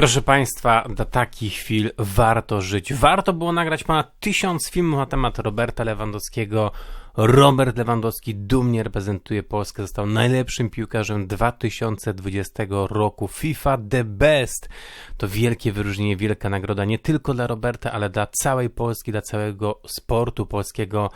Proszę Państwa, do takich chwil warto żyć. Warto było nagrać ponad tysiąc filmów na temat Roberta Lewandowskiego. Robert Lewandowski dumnie reprezentuje Polskę, został najlepszym piłkarzem 2020 roku. FIFA The Best to wielkie wyróżnienie, wielka nagroda nie tylko dla Roberta, ale dla całej Polski, dla całego sportu polskiego.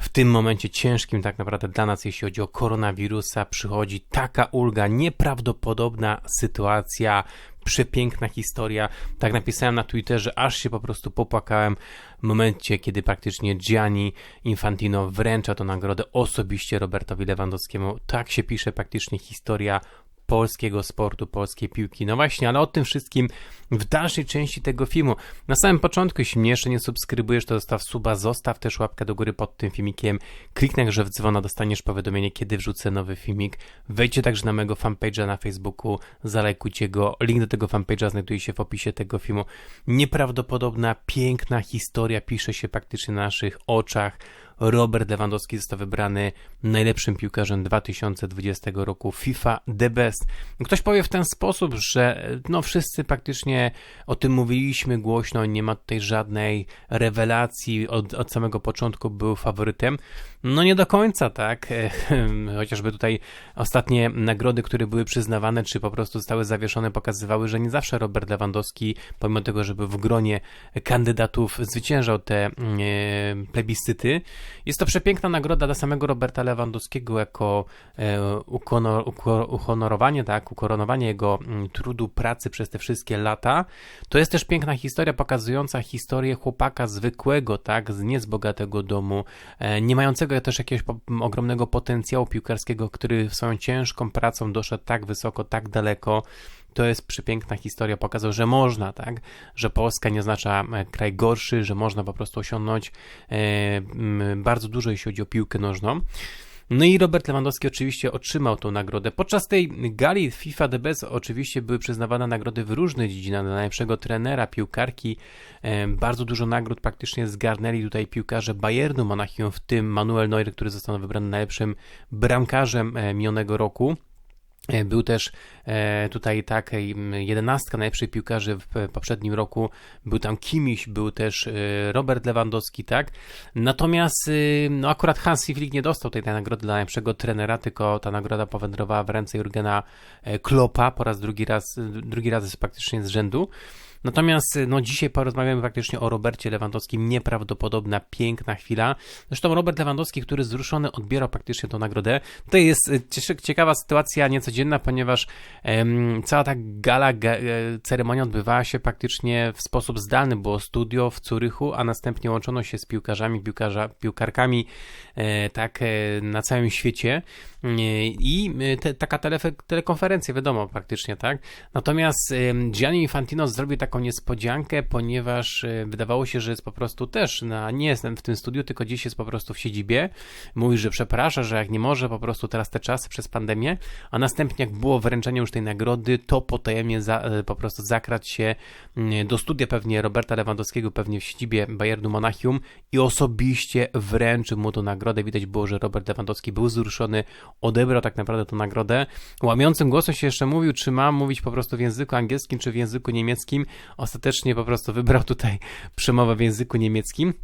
W tym momencie ciężkim tak naprawdę dla nas, jeśli chodzi o koronawirusa, przychodzi taka ulga, nieprawdopodobna sytuacja przepiękna historia. Tak napisałem na Twitterze, aż się po prostu popłakałem w momencie, kiedy praktycznie Gianni Infantino wręcza tę nagrodę osobiście Robertowi Lewandowskiemu. Tak się pisze praktycznie historia polskiego sportu, polskiej piłki. No właśnie, ale o tym wszystkim w dalszej części tego filmu. Na samym początku, jeśli mnie jeszcze nie subskrybujesz, to zostaw suba, zostaw też łapkę do góry pod tym filmikiem, kliknij także w dzwona, dostaniesz powiadomienie, kiedy wrzucę nowy filmik. Wejdźcie także na mojego fanpage'a na Facebooku, zalajkujcie go. Link do tego fanpage'a znajduje się w opisie tego filmu. Nieprawdopodobna, piękna historia pisze się praktycznie na naszych oczach. Robert Lewandowski został wybrany najlepszym piłkarzem 2020 roku FIFA The Best. Ktoś powie w ten sposób, że no wszyscy praktycznie o tym mówiliśmy głośno, nie ma tutaj żadnej rewelacji, od, od samego początku był faworytem. No nie do końca, tak. Chociażby tutaj ostatnie nagrody, które były przyznawane, czy po prostu zostały zawieszone, pokazywały, że nie zawsze Robert Lewandowski, pomimo tego, żeby w gronie kandydatów zwyciężał te mm, e, plebiscyty. Jest to przepiękna nagroda dla samego Roberta Lewandowskiego jako e, uhonorowanie, tak, ukoronowanie jego mm, trudu pracy przez te wszystkie lata. To jest też piękna historia pokazująca historię chłopaka zwykłego, tak, z niezbogatego domu, e, nie mającego też jakiegoś ogromnego potencjału piłkarskiego, który swoją ciężką pracą doszedł tak wysoko, tak daleko. To jest przepiękna historia, pokazał, że można, tak? Że Polska nie oznacza e, kraj gorszy, że można po prostu osiągnąć e, bardzo dużo, jeśli chodzi o piłkę nożną. No i Robert Lewandowski oczywiście otrzymał tą nagrodę. Podczas tej gali FIFA The Best oczywiście były przyznawane nagrody w różnych dziedzinach. Dla najlepszego trenera, piłkarki. Bardzo dużo nagród praktycznie zgarnęli tutaj piłkarze Bayernu Monachium, w tym Manuel Neuer, który został wybrany najlepszym bramkarzem e, minionego roku. E, był też e, tutaj tak jedenastka najlepszych piłkarzy w poprzednim roku. Był tam Kimiś, był też e, Robert Lewandowski, tak. Natomiast no akurat Hansi Flick nie dostał tej, nagrody dla najlepszego trenera, tylko ta nagroda powędrowała w ręce Jurgena Klopa po raz drugi raz, drugi raz praktycznie z rzędu. Natomiast no, dzisiaj porozmawiamy praktycznie o Robercie Lewandowskim. Nieprawdopodobna, piękna chwila. Zresztą Robert Lewandowski, który wzruszony odbierał praktycznie tę nagrodę. To jest e, ciekawa sytuacja, niecodzienna, ponieważ cała ta gala, ga, e, ceremonia odbywała się praktycznie w sposób zdalny. Było studio w Curychu, a następnie łączono się z piłkarzami, piłkarza, piłkarkami e, tak e, na całym świecie. E, I te, taka tele, telekonferencja, wiadomo, praktycznie, tak? Natomiast Gianni Infantino zrobił tak taką niespodziankę, ponieważ e, wydawało się, że jest po prostu też, na, nie jestem w tym studiu, tylko dziś jest po prostu w siedzibie. Mówi, że przeprasza, że jak nie może po prostu teraz te czasy przez pandemię, a następnie jak było wręczenie już tej nagrody, to potajemnie za, e, po prostu zakrać się mm, do studia pewnie Roberta Lewandowskiego, pewnie w siedzibie Bayernu Monachium i osobiście wręczył mu tę nagrodę. Widać było, że Robert Lewandowski był wzruszony, odebrał tak naprawdę tę nagrodę. Łamiącym głosem się jeszcze mówił, czy ma mówić po prostu w języku angielskim, czy w języku niemieckim ostatecznie po prostu wybrał tutaj przemowę w języku niemieckim.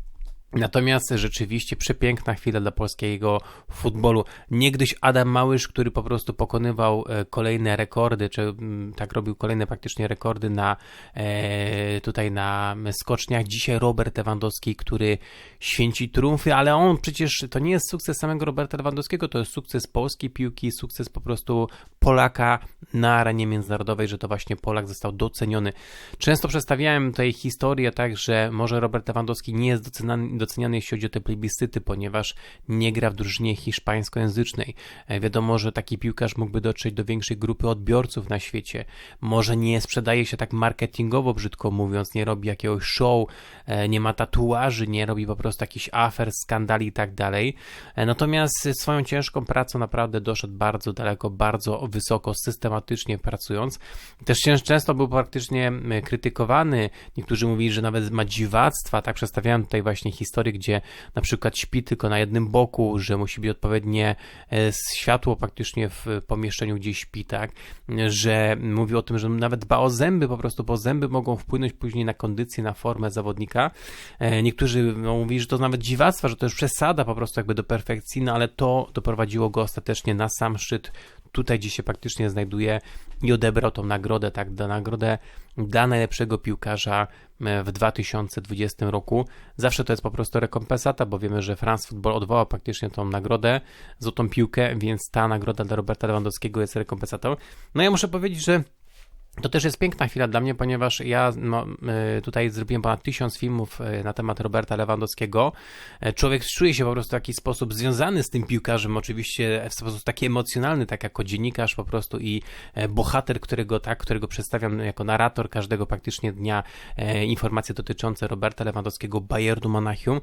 Natomiast rzeczywiście przepiękna chwila dla polskiego futbolu. Niegdyś Adam Małysz, który po prostu pokonywał e, kolejne rekordy, czy mm, tak robił kolejne praktycznie rekordy na e, tutaj na skoczniach. Dzisiaj Robert Lewandowski, który święci triumfy, ale on przecież to nie jest sukces samego Roberta Lewandowskiego, to jest sukces polskiej piłki, sukces po prostu Polaka na arenie międzynarodowej, że to właśnie Polak został doceniony. Często przedstawiałem tej historię tak, że może Robert Lewandowski nie jest doceniany doceniany, jeśli chodzi o te plebiscyty, ponieważ nie gra w drużynie hiszpańskojęzycznej. E, wiadomo, że taki piłkarz mógłby dotrzeć do większej grupy odbiorców na świecie. Może nie sprzedaje się tak marketingowo, brzydko mówiąc, nie robi jakiegoś show, e, nie ma tatuaży, nie robi po prostu jakichś afer, skandali i tak dalej. E, natomiast swoją ciężką pracą naprawdę doszedł bardzo daleko, bardzo wysoko, systematycznie pracując. Też często był praktycznie krytykowany. Niektórzy mówili, że nawet ma dziwactwa, tak przedstawiałem tutaj właśnie historię historie, gdzie na przykład śpi tylko na jednym boku, że musi być odpowiednie e, światło praktycznie w pomieszczeniu, gdzie śpi, tak, że mówi o tym, że nawet dba o zęby po prostu, bo zęby mogą wpłynąć później na kondycję, na formę zawodnika. E, niektórzy no, mówili, że to nawet dziwactwa, że to już przesada po prostu jakby do perfekcji, no ale to doprowadziło go ostatecznie na sam szczyt tutaj, gdzie się praktycznie znajduje i odebrał tą nagrodę, tak, da nagrodę dla najlepszego piłkarza e, w 2020 roku. Zawsze to jest po prostu rekompensata, bo wiemy, że France Football odwołał praktycznie tą nagrodę, złotą piłkę, więc ta nagroda dla Roberta Lewandowskiego jest rekompensatą. No ja muszę powiedzieć, że to też jest piękna chwila dla mnie, ponieważ ja no, e, tutaj zrobiłem ponad tysiąc filmów e, na temat Roberta Lewandowskiego. E, człowiek czuje się po prostu w jakiś sposób związany z tym piłkarzem, oczywiście w sposób taki emocjonalny, tak jako dziennikarz po prostu i bohater, którego tak, którego przedstawiam jako narrator każdego praktycznie dnia informacje dotyczące Roberta Lewandowskiego, Bayernu Monachium.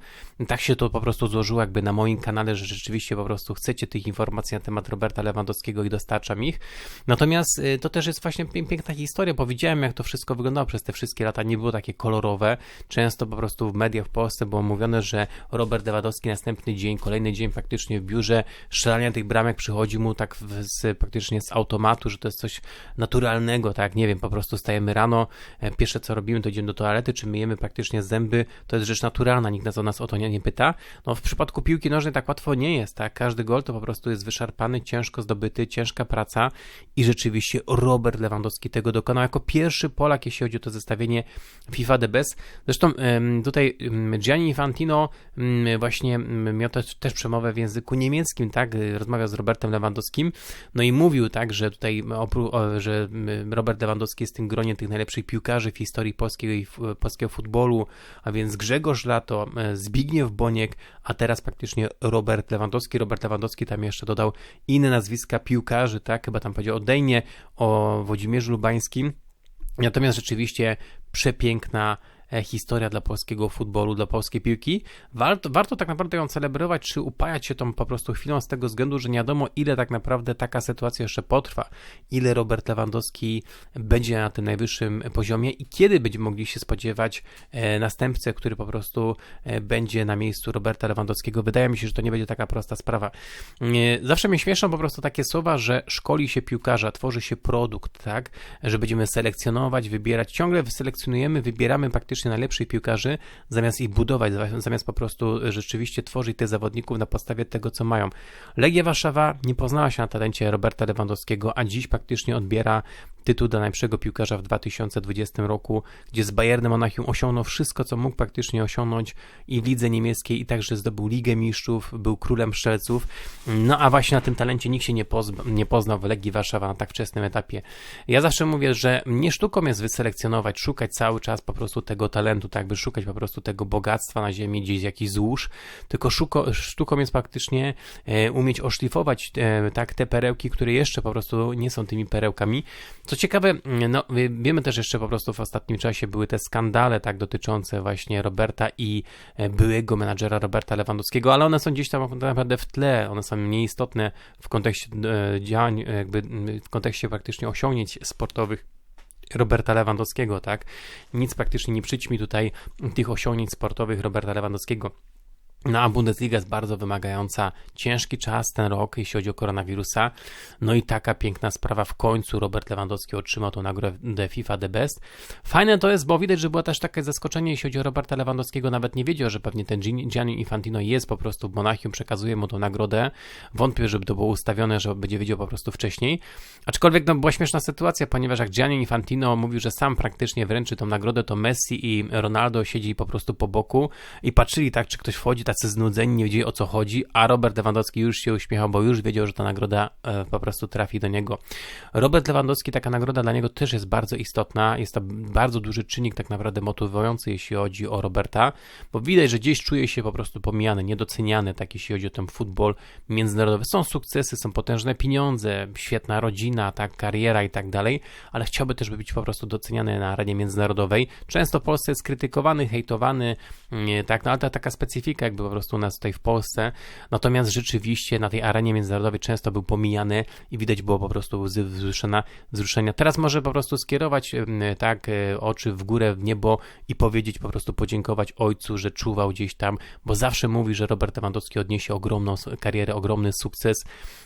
Tak się to po prostu złożyło jakby na moim kanale, że rzeczywiście po prostu chcecie tych informacji na temat Roberta Lewandowskiego i dostarczam ich. Natomiast to też jest właśnie piękna historia historię, bo widziałem, jak to wszystko wyglądało przez te wszystkie lata. Nie było takie kolorowe. Często po prostu w mediach w Polsce było mówione, że Robert Lewandowski następny dzień, kolejny dzień faktycznie w biurze, strzelania tych bramek przychodzi mu tak z, praktycznie z automatu, że to jest coś naturalnego, tak? Nie wiem, po prostu stajemy rano, e, pierwsze co robimy, to idziemy do toalety, czy myjemy praktycznie zęby, to jest rzecz naturalna, nikt nas o nas o to nie, nie pyta. No w przypadku piłki nożnej tak łatwo nie jest, tak? Każdy gol to po prostu jest wyszarpany, ciężko zdobyty, ciężka praca i rzeczywiście Robert Lewandowski tego dokonał jako pierwszy Polak, jeśli chodzi o to zestawienie FIFA The Best. Zresztą tutaj Gianni Infantino właśnie miał też, też przemowę w języku niemieckim, tak, rozmawiał z Robertem Lewandowskim, no i mówił tak, że tutaj, że Robert Lewandowski jest w tym gronie tych najlepszych piłkarzy w historii polskiego, polskiego futbolu, a więc Grzegorz Lato, Zbigniew Boniek, a teraz praktycznie Robert Lewandowski. Robert Lewandowski tam jeszcze dodał inne nazwiska piłkarzy, tak, chyba tam powiedział o Dejnie, o Włodzimierzu Lubańskim. Natomiast rzeczywiście przepiękna historia dla polskiego futbolu, dla polskiej piłki. Warto, warto tak naprawdę ją celebrować, czy upajać się tą po prostu chwilą z tego względu, że nie wiadomo ile tak naprawdę taka sytuacja jeszcze potrwa, ile Robert Lewandowski będzie na tym najwyższym poziomie i kiedy będziemy mogli się spodziewać e, następcę, który po prostu e, będzie na miejscu Roberta Lewandowskiego. Wydaje mi się, że to nie będzie taka prosta sprawa. Zawsze mnie śmieszą po prostu takie słowa, że szkoli się piłkarza, tworzy się produkt, tak, że będziemy selekcjonować, wybierać, ciągle selekcjonujemy, wybieramy praktycznie faktycznie najlepszych piłkarzy, zamiast ich budować, zamiast po prostu rzeczywiście tworzyć tych zawodników na podstawie tego, co mają. Legia Warszawa nie poznała się na talencie Roberta Lewandowskiego, a dziś praktycznie odbiera tytuł dla najlepszego piłkarza w 2020 roku, gdzie z Bayernem Monachium osiągnął wszystko, co mógł praktycznie osiągnąć i w lidze niemieckiej i także zdobył Ligę Mistrzów, był królem strzelców. No a właśnie na tym talencie nikt się nie, nie poznał w Legii Warszawa na tak wczesnym etapie. Ja zawsze mówię, że nie sztuką jest wyselekcjonować, szukać cały czas po prostu tego talentu, tak by szukać po prostu tego bogactwa na ziemi, gdzieś jakiś złóż, tylko szuko, sztuką jest praktycznie e, umieć oszlifować e, tak te perełki, które jeszcze po prostu nie są tymi perełkami. Co ciekawe, no wiemy też jeszcze po prostu w ostatnim czasie były te skandale tak dotyczące właśnie Roberta i e, byłego menadżera Roberta Lewandowskiego, ale one są gdzieś tam tak naprawdę w tle, one są mniej istotne w kontekście działań, jakby w kontekście praktycznie osiągnięć sportowych Roberta Lewandowskiego, tak? Nic praktycznie nie przyćmi tutaj tych osiągnięć sportowych Roberta Lewandowskiego. No a Bundesliga jest bardzo wymagająca. Ciężki czas ten rok, jeśli chodzi o koronawirusa. No i taka piękna sprawa. W końcu Robert Lewandowski otrzymał tą nagrodę FIFA The Best. Fajne to jest, bo widać, że było też takie zaskoczenie, jeśli chodzi o Roberta Lewandowskiego. Nawet nie wiedział, że pewnie ten Gianni Infantino jest po prostu w Monachium, przekazuje mu tą nagrodę. Wątpię, żeby to było ustawione, że będzie wiedział po prostu wcześniej. Aczkolwiek no, była śmieszna sytuacja, ponieważ jak Gianni Infantino mówił, że sam praktycznie wręczy tą nagrodę, to Messi i Ronaldo siedzi po prostu po boku i patrzyli tak, czy ktoś wchodzi, tacy znudzeni, nie wiedzieli o co chodzi, a Robert Lewandowski już się uśmiechał, bo już wiedział, że ta nagroda e, po prostu trafi do niego. Robert Lewandowski, taka nagroda dla niego też jest bardzo istotna, jest to bardzo duży czynnik tak naprawdę motywujący, jeśli chodzi o Roberta, bo widać, że gdzieś czuje się po prostu pomijany, niedoceniany, tak jeśli chodzi o ten futbol międzynarodowy. Są sukcesy, są potężne pieniądze, świetna rodzina, tak, kariera i tak dalej, ale chciałby też być po prostu doceniany na arenie międzynarodowej. Często w Polsce jest krytykowany, hejtowany, tak, no ale to taka specyfika jakby po prostu u nas tutaj w Polsce. Natomiast rzeczywiście na tej arenie międzynarodowej często był pomijany i widać było po prostu łzy wzruszenia. wzruszenia. Teraz może po prostu skierować tak e, oczy w górę, w niebo i powiedzieć po prostu podziękować ojcu, że czuwał gdzieś tam, bo zawsze mówi, że Robert Lewandowski odniesie ogromną karierę, ogromny sukces.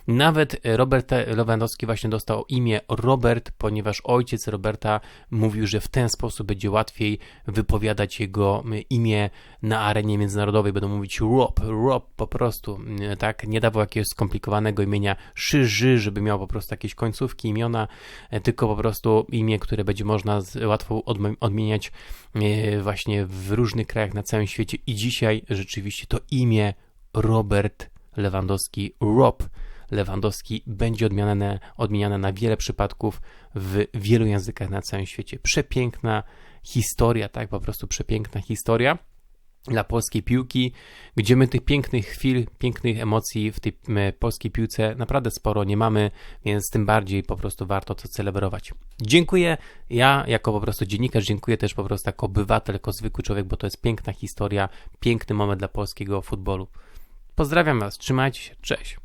Nawet e, Robert Lewandowski właśnie dostał imię Robert, ponieważ ojciec Roberta mówił, że w ten sposób będzie łatwiej wypowiadać jego imię na arenie międzynarodowej. Będą mówić Rob, Rob po prostu, m, tak? Nie dawał jakiegoś skomplikowanego imienia Szyży, żeby miał po prostu jakieś końcówki, imiona, e, tylko po prostu imię, które będzie można łatwo odm- odmieniać e, właśnie w różnych krajach na całym świecie. I dzisiaj rzeczywiście to imię Robert Lewandowski, Rob Lewandowski będzie odmieniane, odmieniane na wiele przypadków w wielu językach na całym świecie. Przepiękna historia, tak, po prostu przepiękna historia dla polskiej piłki, gdzie my tych pięknych chwil, pięknych emocji w tej polskiej piłce naprawdę sporo nie mamy, więc tym bardziej po prostu warto to celebrować. Dziękuję, ja jako po prostu dziennikarz, dziękuję też po prostu jako obywatel, jako zwykły człowiek, bo to jest piękna historia, piękny moment dla polskiego futbolu. Pozdrawiam Was, trzymajcie się, cześć.